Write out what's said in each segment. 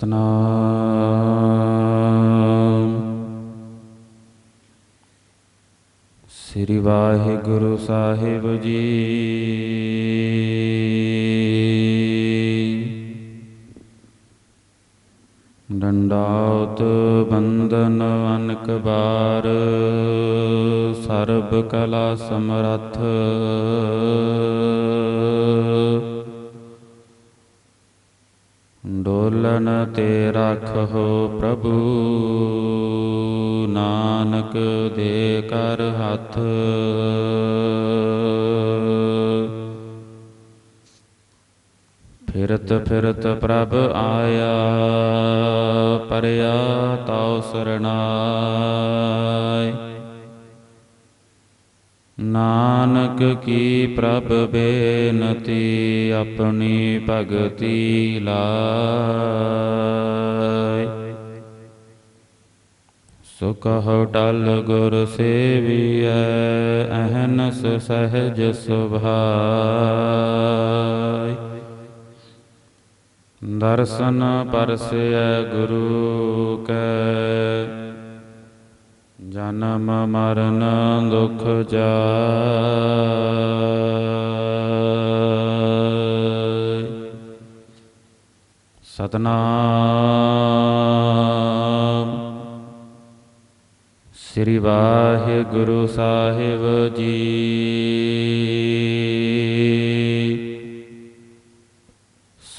ਸਤਨਾਮ। ਸ੍ਰੀ ਵਾਹਿਗੁਰੂ ਸਾਹਿਬ ਜੀ। ਡੰਡਾਉਤ ਬੰਦਨ ਅਨਕ ਬਾਰ ਸਰਬ ਕਲਾ ਸਮਰੱਥ। ਡੋਲਨ ਤੇ ਰੱਖੋ ਪ੍ਰਭੂ। ਨਾਨਕ ਦੇ ਕਰ ਹੱਥ। ਫਿਰਤ ਫਿਰਤ ਪ੍ਰਭ ਆਇਆ, ਪਰਿਆ ਤਉ ਸਰਣਾਏ ਨਾਨਕ ਕੀ ਪ੍ਰਭ ਬੇਨਤੀ ਆਪਣੀ ਭਗਤੀ ਲਾਇ। ਸੁਖਹੁ ਟਲ ਗੁਰ ਸੇਵੀਐ, ਅਹਨਸ ਸਹਿਜ ਸੁਭਾਇ। ਦਰਸ਼ਨ ਪਰਸੈ ਗੁਰੂ ਕੈ ਜਨਮ ਮਰਨ ਦੁਖ ਜਾਇ ਸਤਨਾਮ। ਸ੍ਰੀ ਵਾਹਿਗੁਰੂ ਸਾਹਿਬ ਜੀ।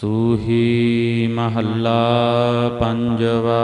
ਸੂਹੀ ਮਹੱਲਾ ਪੰਜਵਾ।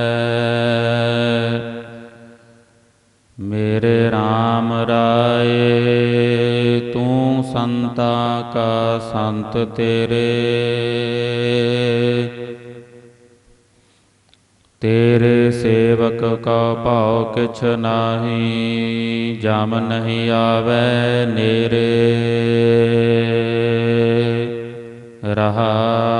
ਮੇਰੇ RAM ਰਾਏ, ਤੂੰ ਸੰਤਾ ਕਾ ਸੰਤ ਤੇਰੇ। ਤੇਰੇ ਸੇਵਕ ਕਾ ਭਾਉ ਕਿਛ ਨਾਹੀ, ਜਮ ਨਹੀਂ ਆਵੈ ਨੇਰੇ। ਰਹਾਉ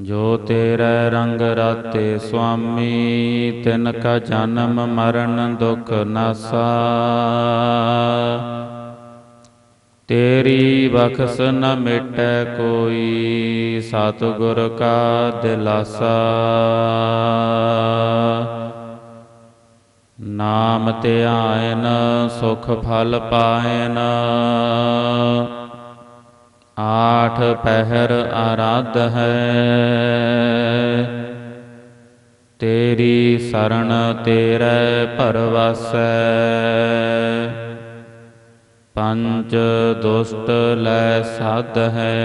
ਜੋ ਤੇਰੇ ਰੰਗ ਰਾਤੇ ਸੁਆਮੀ, ਤਿਨ ਕਾ ਜਨਮ ਮਰਨ ਦੁਖ ਨਾਸਾ। ਤੇਰੀ ਬਖਸ ਨ ਮਿਟੈ ਕੋਈ, ਸਤਿਗੁਰ ਕਾ ਦਿਲਾਸਾ। ਨਾਮ ਧਿਆਇਨ ਸੁਖ ਫਲ ਪਾਇਨ। ਆਠ ਪਹਿਰ ਆਰਾਧ ਹੈ। ਤੇਰੀ ਸਰਣ ਤੇਰੇ ਪਰਵਾਸੈ। ਪੰਜ ਦੁਸ਼ਟ ਲੈ ਸਾਧ ਹੈ।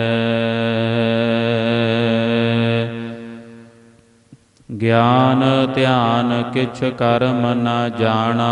ਗਿਆਨ ਧਿਆਨ ਕਿਛ ਕਰਮ ਨ ਜਾਣਾ।